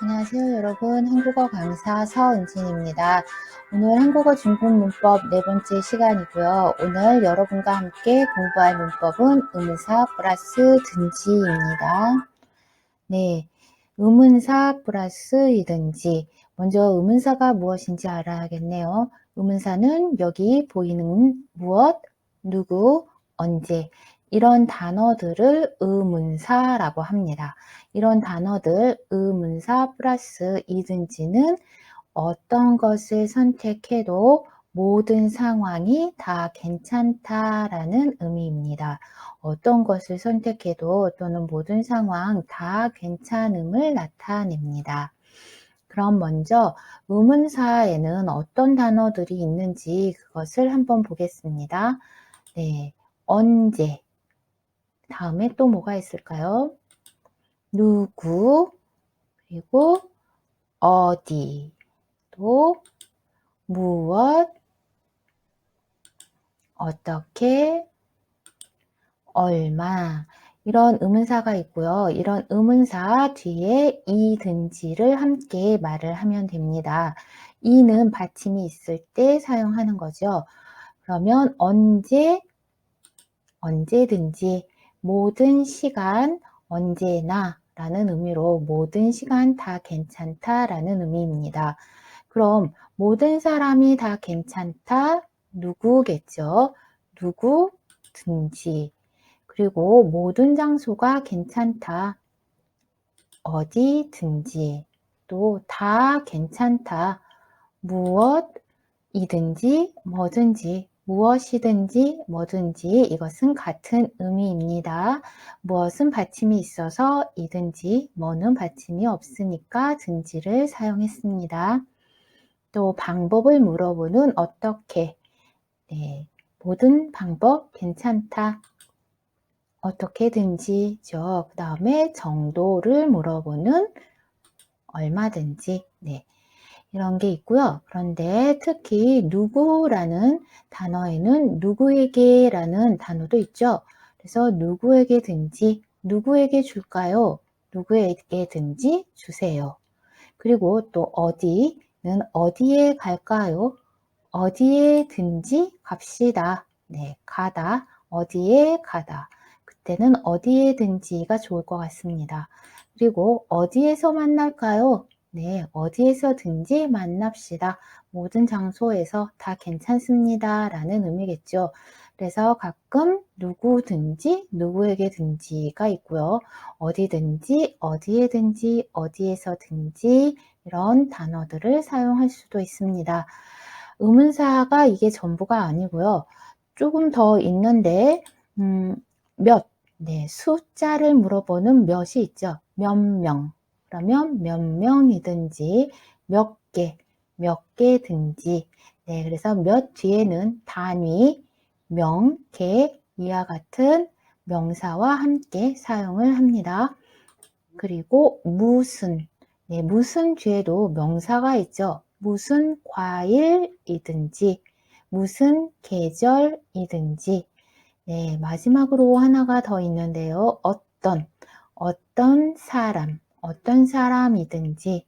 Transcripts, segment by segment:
안녕하세요, 여러분. 한국어 강사 서은진입니다. 오늘 한국어 중급 문법 네 번째 시간이고요. 오늘 여러분과 함께 공부할 문법은 의문사 플러스 든지입니다. 네, 의문사 플러스 이든지 먼저 의문사가 무엇인지 알아야겠네요. 의문사는 여기 보이는 무엇, 누구, 언제 이런 단어들을 의문사라고 합니다. 이런 단어들 의문사 플러스 이든지는 어떤 것을 선택해도 모든 상황이 다 괜찮다라는 의미입니다. 어떤 것을 선택해도 또는 모든 상황 다 괜찮음을 나타냅니다. 그럼 먼저 의문사에는 어떤 단어들이 있는지 그것을 한번 보겠습니다. 네, 언제. 다음에 또 뭐가 있을까요? 누구, 그리고 어디, 또 무엇, 어떻게, 얼마 이런 의문사가 있고요. 이런 의문사 뒤에 이든지를 함께 말을 하면 됩니다. 이는 받침이 있을 때 사용하는 거죠. 그러면 언제, 언제든지, 모든 시간, 언제나 라는 의미로 모든 시간 다 괜찮다 라는 의미입니다. 그럼 모든 사람이 다 괜찮다? 누구겠죠? 누구든지. 그리고 모든 장소가 괜찮다? 어디든지. 또 다 괜찮다? 무엇이든지 뭐든지 무엇이든지 뭐든지 이것은 같은 의미입니다. 무엇은 받침이 있어서 이든지 뭐는 받침이 없으니까 든지를 사용했습니다. 또 방법을 물어보는 어떻게 네, 모든 방법 괜찮다. 어떻게든지죠. 그 다음에 정도를 물어보는 얼마든지 네. 이런 게 있고요. 그런데 특히 누구라는 단어에는 누구에게 라는 단어도 있죠. 그래서 누구에게든지 누구에게 줄까요? 누구에게든지 주세요. 그리고 또 어디는 어디에 갈까요? 어디에든지 갑시다. 네, 가다. 어디에 가다. 그때는 어디에든지가 좋을 것 같습니다. 그리고 어디에서 만날까요? 네, 어디에서든지 만납시다. 모든 장소에서 다 괜찮습니다. 라는 의미겠죠. 그래서 가끔 누구든지 누구에게든지가 있고요. 어디든지 어디에든지 어디에서든지 이런 단어들을 사용할 수도 있습니다. 의문사가 이게 전부가 아니고요. 조금 더 있는데 음, 몇, 네, 숫자를 물어보는 몇이 있죠. 몇 명. 그러면 몇 명이든지 몇 개, 몇 개든지 네, 그래서 몇 뒤에는 단위, 명, 개, 이와 같은 명사와 함께 사용을 합니다. 그리고 무슨, 네, 무슨 뒤에도 명사가 있죠. 무슨 과일이든지, 무슨 계절이든지, 네, 마지막으로 하나가 더 있는데요. 어떤, 어떤 사람, 어떤 사람이든지,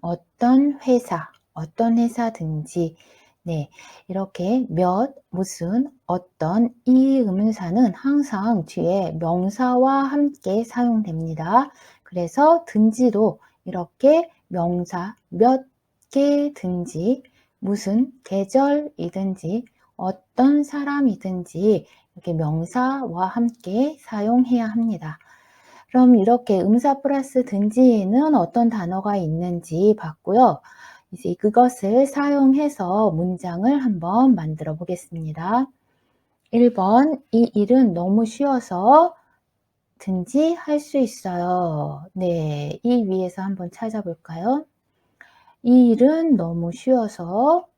어떤 회사, 어떤 회사든지, 네, 이렇게 몇, 무슨, 어떤 이 의문사는 항상 뒤에 명사와 함께 사용됩니다. 그래서 든지도 이렇게 명사 몇 개든지, 무슨 계절이든지, 어떤 사람이든지 이렇게 명사와 함께 사용해야 합니다. 그럼 이렇게 음사 플러스 든지에는 어떤 단어가 있는지 봤고요. 이제 그것을 사용해서 문장을 한번 만들어 보겠습니다. 1번, 이 일은 너무 쉬워서 든지 할 수 있어요. 네, 이 위에서 한번 찾아볼까요? 이 일은 너무 쉬워서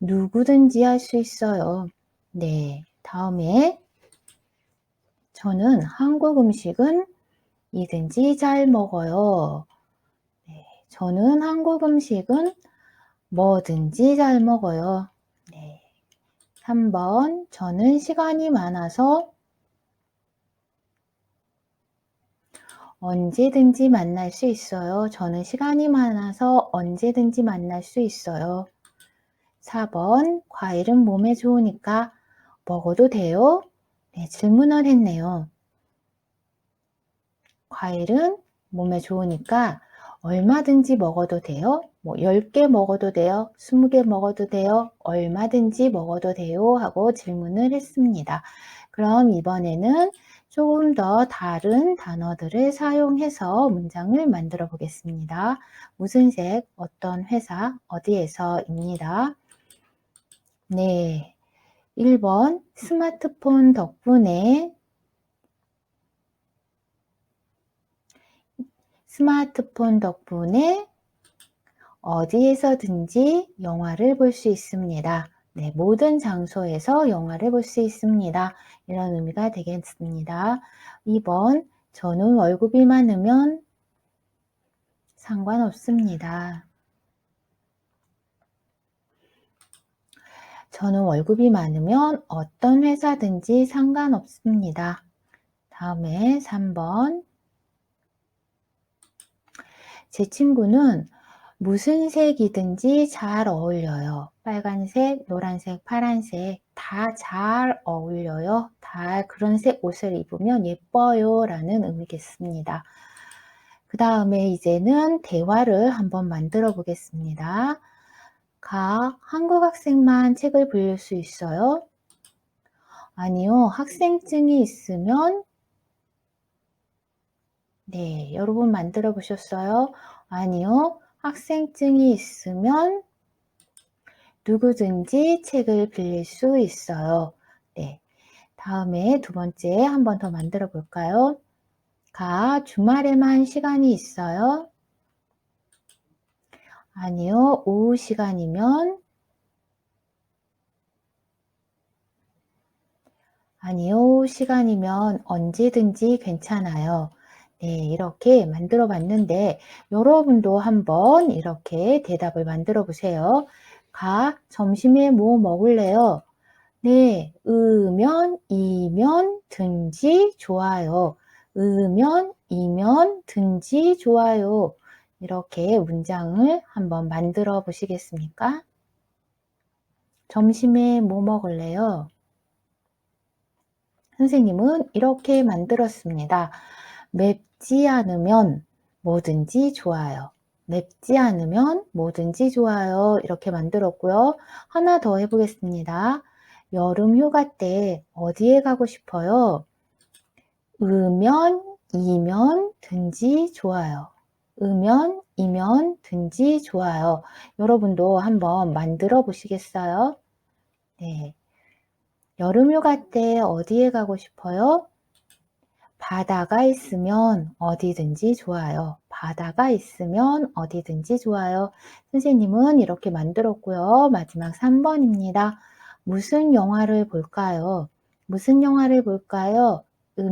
누구든지 할 수 있어요. 네, 다음에 저는 한국 음식은 이든지 잘 먹어요. 네, 저는 한국 음식은 뭐든지 잘 먹어요. 네. 3번, 저는 시간이 많아서 언제든지 만날 수 있어요. 저는 시간이 많아서 언제든지 만날 수 있어요. 4번 과일은 몸에 좋으니까 먹어도 돼요? 네, 질문을 했네요. 과일은 몸에 좋으니까 얼마든지 먹어도 돼요? 뭐 10개 먹어도 돼요? 20개 먹어도 돼요? 얼마든지 먹어도 돼요? 하고 질문을 했습니다. 그럼 이번에는 조금 더 다른 단어들을 사용해서 문장을 만들어 보겠습니다. 무슨 색, 어떤 회사, 어디에서입니다. 네. 1번 스마트폰 덕분에 스마트폰 덕분에 어디에서든지 영화를 볼 수 있습니다. 네, 모든 장소에서 영화를 볼 수 있습니다. 이런 의미가 되겠습니다. 2번, 저는 월급이 많으면 상관없습니다. 저는 월급이 많으면 어떤 회사든지 상관없습니다. 다음에 3번. 제 친구는 무슨 색이든지 잘 어울려요. 빨간색, 노란색, 파란색 다 잘 어울려요. 다 그런 색 옷을 입으면 예뻐요. 라는 의미겠습니다. 그 다음에 이제는 대화를 한번 만들어 보겠습니다. 가, 한국 학생만 책을 빌릴 수 있어요? 아니요, 학생증이 있으면 네, 여러분 만들어 보셨어요? 아니요, 학생증이 있으면 누구든지 책을 빌릴 수 있어요. 네. 다음에 두 번째 한 번 더 만들어 볼까요? 가, 주말에만 시간이 있어요? 아니요, 오후 시간이면 아니요, 시간이면 언제든지 괜찮아요. 네, 이렇게 만들어 봤는데 여러분도 한번 이렇게 대답을 만들어 보세요. 가, 점심에 뭐 먹을래요? 네, 으면, 이면, 든지 좋아요. 으면, 이면, 든지 좋아요. 이렇게 문장을 한번 만들어 보시겠습니까? 점심에 뭐 먹을래요? 선생님은 이렇게 만들었습니다. 맵지 않으면 뭐든지 좋아요. 맵지 않으면 뭐든지 좋아요. 이렇게 만들었고요. 하나 더 해보겠습니다. 여름 휴가 때 어디에 가고 싶어요? 으면, 이면, 든지 좋아요. 으면, 이면, 든지 좋아요. 여러분도 한번 만들어 보시겠어요? 네. 여름 휴가 때 어디에 가고 싶어요? 바다가 있으면 어디든지 좋아요. 바다가 있으면 어디든지 좋아요. 선생님은 이렇게 만들었고요. 마지막 3번입니다. 무슨 영화를 볼까요? 무슨 영화를 볼까요? 으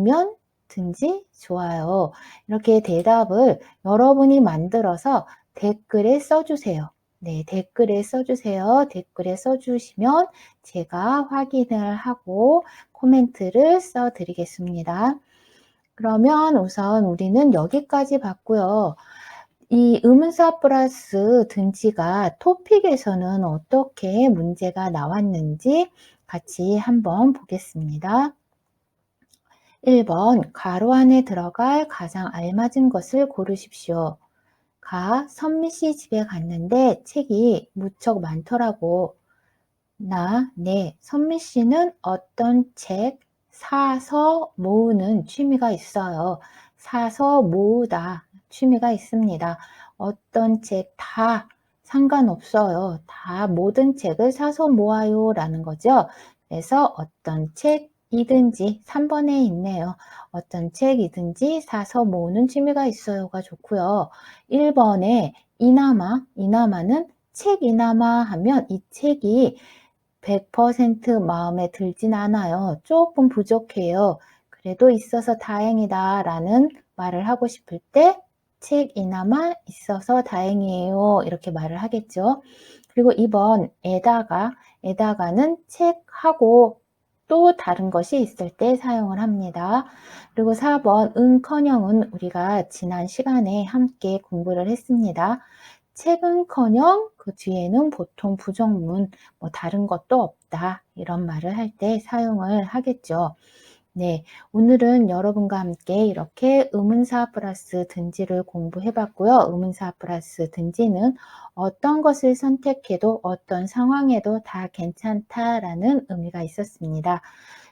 면 든지 좋아요. 이렇게 대답을 여러분이 만들어서 댓글에 써주세요. 네, 댓글에 써주세요. 댓글에 써주시면 제가 확인을 하고 코멘트를 써드리겠습니다. 그러면 우선 우리는 여기까지 봤고요. 이 의문사 플러스 든지가 토픽에서는 어떻게 문제가 나왔는지 같이 한번 보겠습니다. 1번 가로 안에 들어갈 가장 알맞은 것을 고르십시오. 가 선미 씨 집에 갔는데 책이 무척 많더라고. 나, 네, 선미 씨는 어떤 책 사서 모으는 취미가 있어요. 사서 모으다 취미가 있습니다. 어떤 책 다 상관없어요. 다 모든 책을 사서 모아요 라는 거죠. 그래서 어떤 책 이든지 3번에 있네요. 어떤 책이든지 사서 모으는 취미가 있어요가 좋고요. 1번에 이나마, 이나마는 책 이나마 하면 이 책이 100% 마음에 들진 않아요. 조금 부족해요. 그래도 있어서 다행이다 라는 말을 하고 싶을 때 책이나마 있어서 다행이에요. 이렇게 말을 하겠죠. 그리고 2번 에다가, 에다가는 책하고 또 다른 것이 있을 때 사용을 합니다. 그리고 4번 은커녕은 우리가 지난 시간에 함께 공부를 했습니다. 책은커녕 그 뒤에는 보통 부정문 뭐 다른 것도 없다 이런 말을 할 때 사용을 하겠죠. 네, 오늘은 여러분과 함께 이렇게 의문사 플러스 등지를 공부해 봤고요. 의문사 플러스 등지는 어떤 것을 선택해도 어떤 상황에도 다 괜찮다라는 의미가 있었습니다.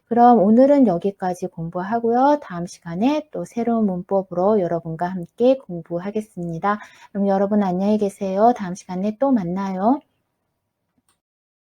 그럼 오늘은 여기까지 공부하고요. 다음 시간에 또 새로운 문법으로 여러분과 함께 공부하겠습니다. 그럼 여러분 안녕히 계세요. 다음 시간에 또 만나요.